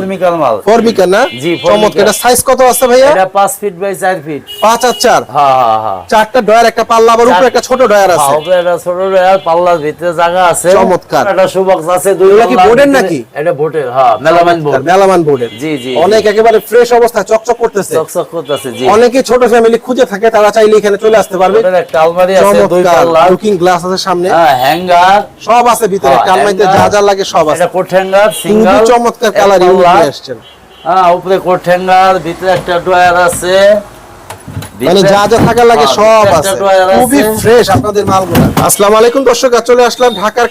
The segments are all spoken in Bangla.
ফর্মিকাল মাল। ফর্মিকা না? জি, চমৎকার। এটা সাইজ কত আছে ভাইয়া? এটা পাঁচ ফিট বাই চার ফিট পাঁচ আর চার? হ্যাঁ হ্যাঁ চারটা ডয়ার একটা পাল্লা আবার উপরে একটা ছোট ডয়ার আছে। উপরে একটা ছোট ডয়ার, পাল্লার ভিতরে জায়গা আছে। চমৎকার। একটা সুবক্স আছে দুই এগুলা কি বোর্ডের নাকি? এটা বোটের হ্যাঁ মেলামাইন বোর্ড মেলামান বোর্ডের জি জি অনেক একেবারে ফ্রেশ অবস্থা চকচক করতেছে। চকচক করতেছে জি। অনেকে ছোট ফ্যামিলি খুঁজে থাকে তারা চাইলে এখানে চলে আসতে পারবে। একটা আলমারি আছে দুই পাল্লা লুকিং গ্লাস আছে সামনে। হ্যাঁ হ্যাঙ্গার সব আছে ভিতরে হ্যাঁ, কালমাইতে যা যা লাগে সব আছে। এটা কোট হ্যাঙ্গার সিঙ্গেল চমৎকার কালার নিয়ে আসছেন। হ্যাঁ উপরে কোট হ্যাঙ্গার ভিতরে একটা ড্রয়ার আছে। মানে যা যা থাকার লাগে হ্যাঁ, সব আছে। খুবই ফ্রেশ আপনাদের মালগুলো। আসসালামু আলাইকুম দর্শক চলে আসলাম ঢাকার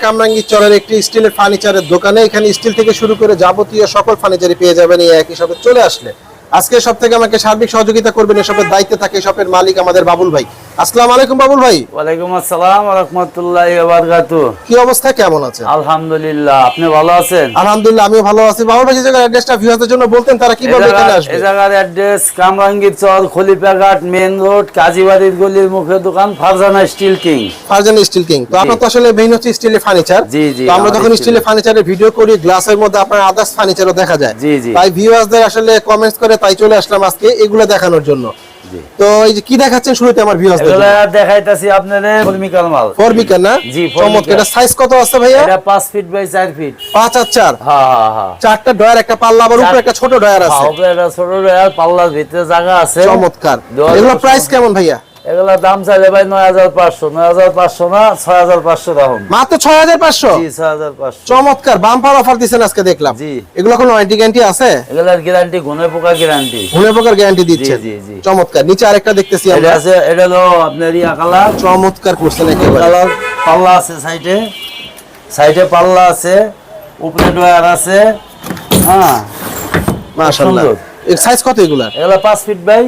চরের একটি স্টিলের ফার্নিচারের দোকানে। এখানে স্টিল থেকে শুরু করে যাবতীয় সকল ফার্নিচারই পেয়ে যাবেন এই একই শপে চলে আসলে। আজকে সব থেকে আমাকে সার্বিক সহযোগিতা করবেন এসবের দায়িত্বে থাকে শপের মালিক আমাদের বাবুল ভাই। আসসালামু আলাইকুম বাবুল ভাই। ওয়ালাইকুম আসসালাম রহমতুল্লাহ বারকাতু কি অবস্থা? কেমন আছে আলহামদুলিল্লাহ আপনি ভালো আছেন? আলহামদুলিল্লাহ আমিও ভালো আছি। বাবুল ভাই জায়গার অ্যাড্রেসটা ভিউয়ারদের জন্য বলতেন তারা কীভাবে এখানে আসবে? এই জায়গার address Kamrangirchar Khalifaghat main road কাজীবাড়ির গলির মুখে দোকান Farzana steel king Farzan steel king তো আপনার তো আসলে মেইন হচ্ছে স্টিলের ফার্নিচার জি, জি, তো আমরা যখন স্টিলের ফার্নিচারের ভিডিও করি গ্লাসের মধ্যে আপনার আদার্স ফার্নিচারও দেখা যায়। জি, জি। তাই ভিউয়ার্সদের আসলে কমেন্টস করে তাই চলে আসলাম আজকে এগুলো দেখানোর জন্য। তো এই যে কি দেখাচ্ছেন শুরুতে আমার ভিউয়ার্স দেখাইতাছি আপনাদের ফর্মিকাল মাল। না? জি। চমৎকার। এটা সাইজ কত আছে ভাইয়া? এটা পাঁচ ফিট বাই চার ফিট পাঁচ আর চার? হ্যাঁ হ্যাঁ হ্যাঁ চারটা ডয়ার একটা পাল্লা আবার উপরে একটা ছোট ডয়ার আছে। হ্যাঁ, ছোট ডয়ার, পাল্লার ভিতরে জায়গা আছে। চমৎকার। এগুলো প্রাইস কেমন ভাইয়া? এগুলা দাম চাইলে ভাই নয় হাজার পাঁচশো নয় হাজার পাঁচশো না ছয় হাজার পাঁচশো রাখুন মাত্র ছয় হাজার পাঁচশো? জি ছয় হাজার পাঁচশো। চমৎকার বাম্পার অফার দিচ্ছেন আজকে দেখলাম। জি। এগুলো কোনো ওয়ারেন্টি গ্যারান্টি আছে? এগুলার গ্যারান্টি গুনে পোকা গ্যারান্টি ঘুরে পোকার গ্যারান্টি দিচ্ছেন। জি, জি। চমৎকার নিচে আরেকটা দেখতেছি এটা আমরা। আছে এটা হলো আপনার ইয়া কালার চমৎকার করছেন একেবারে। কালার পাল্লা আছে সাইডে সাইডে পাল্লা আছে উপরে ডয়ার আছে। হ্যাঁ মাশাআল্লাহ। সাইজ কত এগুলা এগুলা পাঁচ ফিট বাই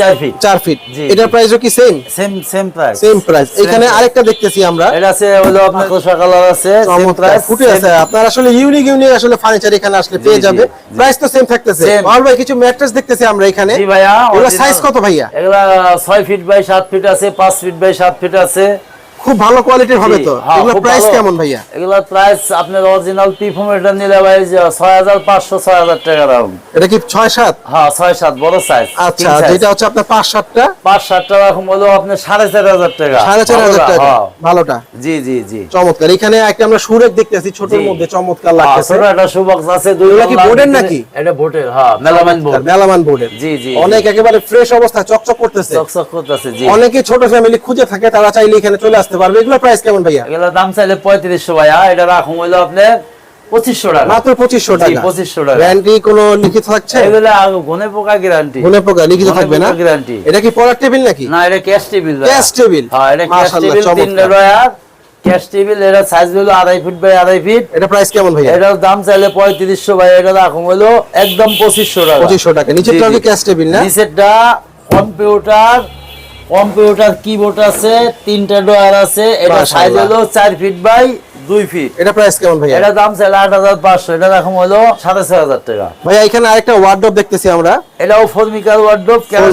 চার ফিট 4 ফিট এটার প্রাইসও কি same same same price same price এখানে আরেকটা দেখতেছি আমরা। এটা আছে হলো আপনার কোষা কালার আছে সেম প্রাইস ফুটে আছে। আপনার আসলে ইউনিক ইউনিক আসলে ফার্নিচার এখানে আসলে পেয়ে যাবে। প্রাইস তো সেম থাকতেছে। মাল ভাই কিছু ম্যাট্রেস দেখতেছি আমরা এখানে। জি ভাইয়া এগুলা সাইজ কত ভাইয়া? এগুলা ছয় ফিট বাই সাত ফিট আছে পাঁচ ফিট বাই সাত ফিট আছে। খুব ভালো কোয়ালিটির হবে তো। হ্যাঁ, এগুলো প্রাইস কেমন ভাইয়া? এগুলোর প্রাইস আপনার অরিজিনাল পিফর্ম এটা নিলে ভাই ছয় হাজার পাঁচশো ছয় হাজার টাকা দাম। এটা কি 6 7 হ্যাঁ ছয় সাত বড় সাইজ আচ্ছা যেটা হচ্ছে আপনার 5 7টা পাঁচ সাত টাকা এখন হলো আপনার চার হাজার টাকা। সাড়ে চার হাজার ভালোটা, টাকা। হ্যাঁ। ভালোটা? জি জি জি। চমৎকার। এখানে একটা আমরা সুরেক দেখতেছি ছোটর মধ্যে চমৎকার হ্যাঁ, লাগতেছে। ছোট একটা সুবক্স আছে দুই কি বোর্ডের নাকি? এটা বোটের হ্যাঁ মেলামাইন বোর্ড। মেলামান বোর্ডের। জি, জি, অনেক একেবারে ফ্রেশ অবস্থা চকচক করতেছে। চকচক করতেছে জি। অনেকে ছোট ফ্যামিলি খুঁজে থাকে তারা চাইলে এখানে চলে আসতে পারবে? এগুলো প্রাইস কেমন ভাইয়া? এগুলো দাম চাইলে পঁয়ত্রিশশো ভাইয়া। এটা রাখুন হইল আপনার পঁচিশশো টাকা। মাত্র পঁচিশশো টাকা। 2500 টাকা। গ্যারান্টি কোনো লিখিত থাকছে? এগুলো ঘনে পোকা গ্যারান্টি গুনে পোকা লিখিত থাকবে না? পোকা এটা কি পড়ার টেবিল নাকি? না এটা ক্যাশ টেবিল ক্যাশ টেবিল। হ্যাঁ এটা ক্যাশ টেবিল তিনটা চমৎকার। ক্যাশ টেবিল এটা সাইজ হলো আড়াই ফিট বাই আড়াই ফিট এটা প্রাইস কেমন এটার দাম চাইলে পঁয়ত্রিশশো ভাই এটা রাখুন হলো একদম পঁচিশশো টাকা। পঁচিশশো টাকা। নিচের জি, ক্যাশ টেবিল না? নিচেরটা কম্পিউটার কম্পিউটার কিবোর্ড আছে তিনটা ডয়ার আছে এটা সাইজ হলো চার ফিট বাই দুই ফিট এটা প্রাইস কেমন ভাইয়া? এটা দাম চাইলে আট হাজার পাঁচশো এটা দেখুন হলো সাড়ে ছয় হাজার টাকা। ভাই এখানে আরেকটা ওয়ার্ডরোব দেখতেছি আমরা। এটাও ফর্মিকাল ওয়ার্ডরোব কাঠের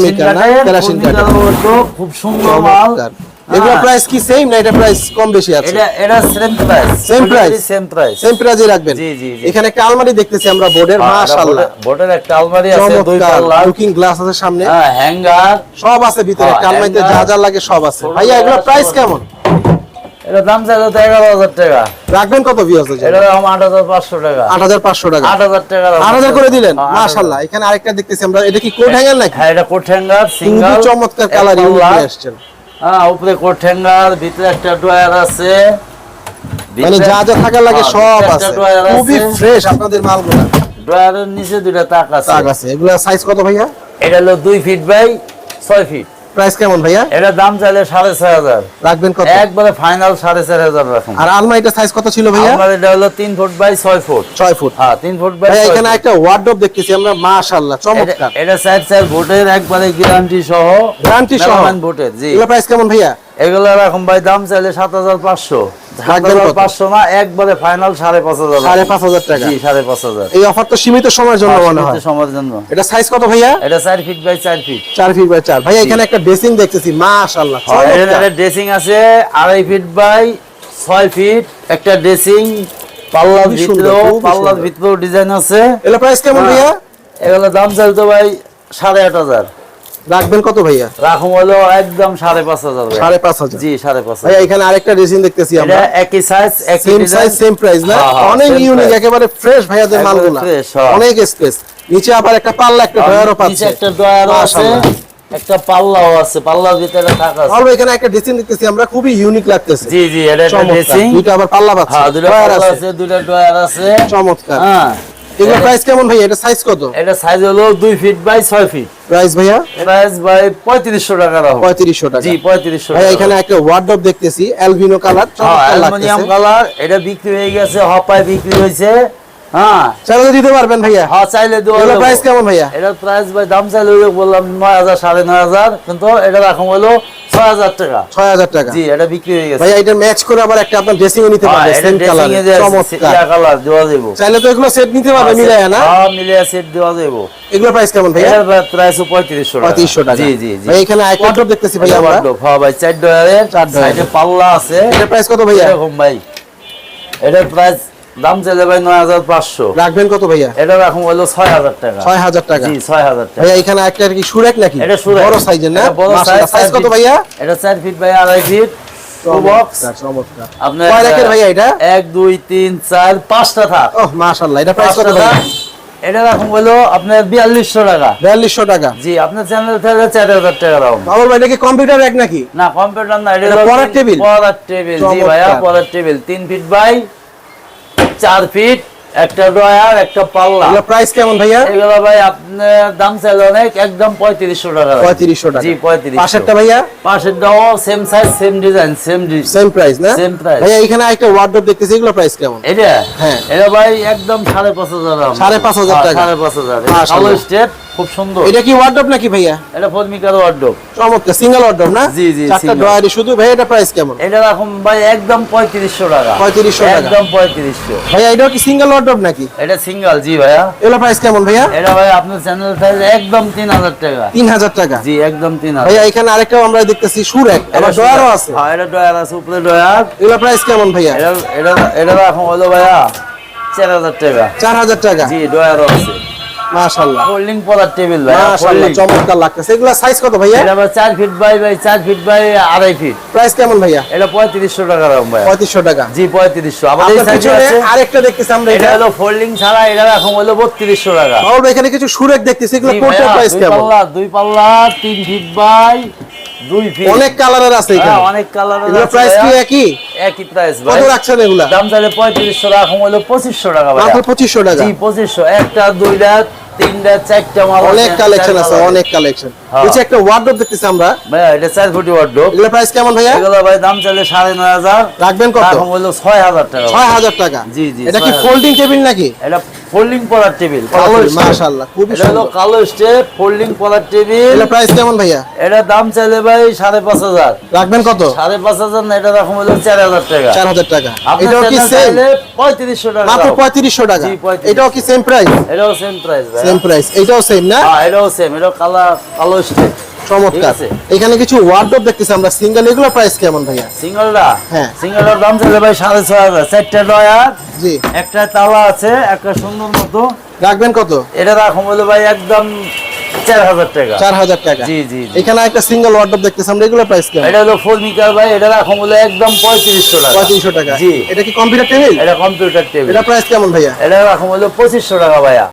ফর্মিকাল ওয়ার্ডরোব খুব সুন্দর মাল। এগুলো হ্যাঁ। প্রাইস কি সেম না এটা প্রাইস কম বেশি আছে? এটা এটা same price Same price? Same price same প্রাইজে রাখবেন? জি, জি, জি। এখানে একটা আলমারি দেখতেছি আমরা বোর্ডের মাশাআল্লাহ। বোটের একটা আলমারি আছে দুই পাল্লা লুকিং গ্লাস আছে সামনে। হ্যাঁ হ্যাঙ্গার সব আছে ভিতরে হ্যাঁ, একটা আলমারিতে যা যা লাগে সব আছে। ভাইয়া এগুলো প্রাইস কেমন? এটা দাম তো এগারো হাজার টাকা। রাখবেন কত ভিউয়ার্স এটা দাম আট হাজার পাঁচশো টাকা। আট হাজার পাঁচশো টাকা। আট হাজার টাকা। আট হাজার করে দিলেন? হ্যাঁ। মাশাল্লাহ এখানে আরেকটা দেখতেছি আমরা এটা কি কোট হ্যাঙ্গার নাকি? হ্যাঁ এটা কোট হ্যাঙ্গার সিঙ্গেল চমৎকার কালার ইউজ নিয়ে আসছেন হ্যাঁ উপরে কোট হ্যাঙ্গার ভিতরে একটা ড্রয়ার আছে। মানে যা যা থাকার লাগে হ্যাঁ, সব আছে। খুবই। ফ্রেশ আপনাদের মালগুলো। ড্রয়ারের নিচে দুইটা তাক আছে। তাক আছে। এগুলা সাইজ কত ভাইয়া? এটা হলো দুই ফিট বাই ছয় ফিট প্রাইস কেমন ভাইয়া? এটা দাম চাইলে সাড়ে ছয় হাজার। রাখবেন কত? একবারে ফাইনাল সাড়ে চার হাজার রাখুন। আর আলমারিটা সাইজ কত ছিল ভাইয়া? আমার এটা হলো তিন ফুট বাই ছয় ফুট ছয় ফুট হ্যাঁ তিন ফুট বাই এখানে একটা ওয়ার্ডরোব দেখতেছি আমরা মাশাআল্লাহ চমৎকার। এটা সাইড সাইড ভোটের একবারে গ্যারান্টি সহ গ্যারান্টি সহ? ভোটের জি। এগুলো প্রাইস কেমন ভাইয়া? এগুলো এখন ভাই দাম চাইলে সাত হাজার পাঁচশো। না একবারে ফাইনাল টাকা। জি সাড়ে পাঁচ হাজার। এই অফার তো সীমিত সময়ের জন্য হয়। সীমিত সময়ের জন্য। এটা সাইজ কত ভাইয়া? এটা feet by feet feet by ভাইয়া এখানে একটা ড্রেসিং দেখতেছি মাশাআল্লাহ ড্রেসিং আছে আড়াই ফিট বাই ছয় ফিট একটা ড্রেসিং পাল্লার ভিতরেও পাল্লার ভিতরেও ডিজাইন আছে। এগুলো প্রাইস কেমন ভাইয়া? এগুলো দাম চাইতো ভাই সাড়ে আট হাজার। রাখবেন কত ভাইয়া? রাখুম হলো একদম সাড়ে পাঁচ হাজার। সাড়ে পাঁচ হাজার। জি সাড়ে পাঁচ হাজার। এখানে আরেকটা রেজিন দেখতেছি এটা আমরা একই সাইজ একই সেম সাইজ সেম প্রাইস না? হ্যাঁ, হ্যাঁ, অনেক ইউনিক একেবারে ফ্রেশ ভাইয়াদের মালগুলা। হ্যাঁ। অনেক স্পেস নিচে আবার একটা পাল্লা একটা ড্রয়ারও নিচে একটা ড্রয়ারও আছে। একটা পাল্লাও আছে পাল্লার ভিতরে থাকা আছে। আর এখানে একটা ড্রেসিং দেখতেছি আমরা খুবই ইউনিক লাগতেছে। জি জি এটা চমৎকার। ড্রেসিং আবার পাল্লা পাচ্ছে। হ্যাঁ দুটো পাল্লা আছে। দুটো ড্রয়ার আছে। চমৎকার। হ্যাঁ। এগুলো প্রাইস কেমন ভাইয়া? এটা সাইজ কত? এটা সাইজ হলো দুই ফিট বাই ছয় ফিট প্রাইস ভাইয়া? প্রাইস ভাই পঁয়ত্রিশশো টাকা রাখো পঁয়ত্রিশশো টাকা। জি পঁয়ত্রিশশো ভাইয়া এখানে একটা ওয়ার্ডরোব দেখতেছি অ্যালবিনো কালার অ্যালুমিনিয়াম কালার এটা বিক্রি হয়ে গেছে হপায় বিক্রি হয়েছে। হ্যাঁ। চাইলে দিতে পারবেন ভাইয়া। হ্যাঁ চাইলে দেওয়া প্রাইস কেমন ভাইয়া? এটার প্রাইস ভাই দাম চাইলে বললাম নয় হাজার সাড়ে নয় হাজার কিন্তু এটা রাখুন হলো ছয় হাজার টাকা। ছয় হাজার টাকা। জি এটা বিক্রি হয়ে গেছে। ভাইয়া এটা ম্যাচ করে আবার একটা আপনার ড্রেসিং নিতে হ্যাঁ, পারবেন সেম কালার চমৎকার। কালার দেওয়া যাব চাইলে তো এগুলো সেট নিতে পারবে মিলায় না? হ্যাঁ মিলিয়ে সেট দেওয়া যাব এগুলো প্রাইস কেমন ভাইয়া? প্রাইস পঁয়ত্রিশশো টাকা। পঁয়ত্রিশশো টাকা। জি জি জি। ভাই এখানে আরেকটা ওয়ার্ডরোব দেখতেছি ভাইয়া আমরা। হ্যাঁ ভাই চার ডয়ারের চার ডয়ারের। পাল্লা আছে। এটার প্রাইস কত ভাইয়া? এরকম ভাই। এটার প্রাইস দাম ভাই নয় হাজার পাঁচশো। রাখবেন কত ভাইয়া? এটা রাখুন হলো ছয় হাজার টাকা। ছয় হাজার টাকা। জি ছয় হাজার টাকা। ভাইয়া এখানে একটা কি সুরেক নাকি? এটা সুরেক। বড় সাইজের না? বড় সাইজ কত ভাইয়া? এটা চার ফিট আড়াই ফিট আপনার কয় রাখের ভাইয়া এটা? এক দুই তিন চার পাঁচটা থাক। ওহ মাশাআল্লাহ এটা প্রাইস কত ভাইয়া? এটা রাখুন হলো আপনার বিয়াল্লিশশো টাকা। বিয়াল্লিশশো টাকা। জি আপনার চ্যানেল থেকে চার হাজার টাকা দাম ভাই কম্পিউটার র্যাক নাকি? না কম্পিউটার না এটা এটা পড়ার টেবিল? পড়ার টেবিল জি ভাইয়া পড়ার টেবিল তিন ফিট বাই চার ফিট একটা ড্রয়ার একটা পাল্লা। এগুলো প্রাইস কেমন ভাইয়া? এগুলো ভাই আপনার দাম চাইল অনেক একদম পঁয়ত্রিশশো টাকা দাম। পঁয়ত্রিশশো টাকা। জি পাশেরটা ভাইয়া? পাশেরটাও same size same design same same price না? সেম প্রাইস ভাইয়া এখানে একটা ওয়ার্ডরোব দেখতেছি এগুলো প্রাইস কেমন? এটা? হ্যাঁ। এটা ভাই একদম সাড়ে পাঁচ হাজার দাম। সাড়ে পাঁচ হাজার হ্যাঁ, টাকা। সাড়ে পাঁচ হাজার। স্টেপ খুব সুন্দর। এটা কি ওয়ার্ডরোব নাকি ভাইয়া? এটা ফর্মিকার ওয়ার্ডরোব চমৎকার সিঙ্গেল ওয়ার্ডরোব না? জি, জি, চারটা। ড্রয়ারই শুধু? ভাইয়া এটা প্রাইস কেমন? এটা রাখুন ভাই একদম পঁয়ত্রিশশো টাকা। 3500 টাকা। একদম পঁয়ত্রিশশো। ভাইয়া এটাও কি সিঙ্গেল ওয়ার্ডরোব নাকি? এটা সিঙ্গেল জি ভাইয়া। এগুলো প্রাইস কেমন ভাইয়া? এটা ভাই আপনার চ্যানেল থেকে একদম তিন হাজার টাকা। তিন হাজার টাকা। জি একদম তিন হাজার। ভাইয়া এখানে আরেকটাও আমরা দেখতেছি সুরেক এটা আবার ড্রয়ারও আছে। হ্যাঁ এটা ডয়ার আছে উপরে ডয়ার এগুলো প্রাইস কেমন ভাইয়া? এটা এটা এটা রাখুন হলো ভাইয়া চার হাজার টাকা। চার হাজার টাকা। জি ডয়ারও আছে। মাশাল্লাহ ফোল্ডিং পড়ার টেবিল মাশাল্লাহ চমৎকার লাগতেছে। এগুলো সাইজ কত ভাইয়া? এটা আবার চার ফিট বাই বাই চার ফিট বাই আড়াই ফিট প্রাইস কেমন ভাইয়া? এটা পঁয়ত্রিশশো টাকা দাম ভাইয়া। পঁয়ত্রিশশো টাকা। জি পঁয়ত্রিশশো। আমাদের এই আপনার আছে। আরেকটা দেখতেছি আমরা এটা হলো ফোল্ডিং ছাড়া এটা এখন হলো বত্রিশশো টাকা। বাবুল এখানে কিছু সুরেক দেখতেছি এগুলো প্রাইস দুই কেমন? পাল্লা দুই পাল্লা তিন ফিট বাই দুই অনেক কালারের আছে হ্যাঁ, এখানে অনেক কালার এগুলো প্রাইস কি একই? একই প্রাইস কত রাখছেন এগুলা? দাম চাইলে পঁয়ত্রিশশো টাকা হলো পঁচিশশো টাকা ভাই মাত্র পঁচিশশো টাকা। জি পঁচিশশো। একটা দুইটা তিনটা চারটা মাল অনেক কালেকশন আছে অনেক কালেকশন। নিচে একটা ওয়ার্ডরোব দেখতেছি আমরা। ভাইয়া এটা চার ফুটি ওয়ার্ডরোব এগুলো প্রাইস কেমন ভাইয়া? এগুলো ভাই দাম চাইলে সাড়ে নয় হাজার। রাখবেন কত? এখন হলো ছয় হাজার টাকা ভাই। ছয় হাজার টাকা? জি, জি, এটা কি ফোল্ডিং টেবিল নাকি? এটা ফোল্ডিং পড়ার টেবিল কালো। মাশাআল্লাহ খুবই এটা হলো কালো স্টেপ ফোল্ডিং পড়ার টেবিল এগুলো প্রাইস কেমন ভাইয়া? এটা দাম চাইলে ভাই সাড়ে পাঁচ হাজার। রাখবেন কত? সাড়ে পাঁচ হাজার না এটা রকম হলো চার হাজার টাকা। চার হাজার টাকা। আপনার এটাও কি সেম চাইলে পঁয়ত্রিশশো টাকা মাত্র দাম। পঁয়ত্রিশশো টাকা। জি, 35 এটাও কি সেম প্রাইস এটাও সেম প্রাইস ভাই সেম প্রাইস এটাও সেম না? হ্যাঁ এটাও সেম এটাও কালা কালো স্টেপ চমৎকার। এখানে কিছু ওয়ার্ডরোব দেখতেছি আমরা। সিঙ্গেল এগুলো প্রাইস কেমন ভাইয়া? সিঙ্গলটা? হ্যাঁ। সিঙ্গলটার দাম চাইলে ভাই সাড়ে ছয় হাজার। চারটা ডয়ার জি। একটা তালা আছে একটা সুন্দর মতো। রাখবেন কত? এটা রাখুন হলো ভাই একদম চার হাজার টাকা। চার হাজার টাকা। জি। এখানে একটা সিঙ্গেল ওয়ার্ডরোব দেখতেছি আমরা। এগুলো প্রাইস কেমন? এটা হলো ফোর মিটার ভাই। এটা রাখুন একদম পঁয়ত্রিশশো টাকা। পঁয়ত্রিশশো টাকা। জি। এটা কি কম্পিউটার টেবিল এটা কম্পিউটার টেবিল এটা প্রাইস কেমন ভাইয়া? এটা রাখুন পঁচিশশো টাকা ভাইয়া।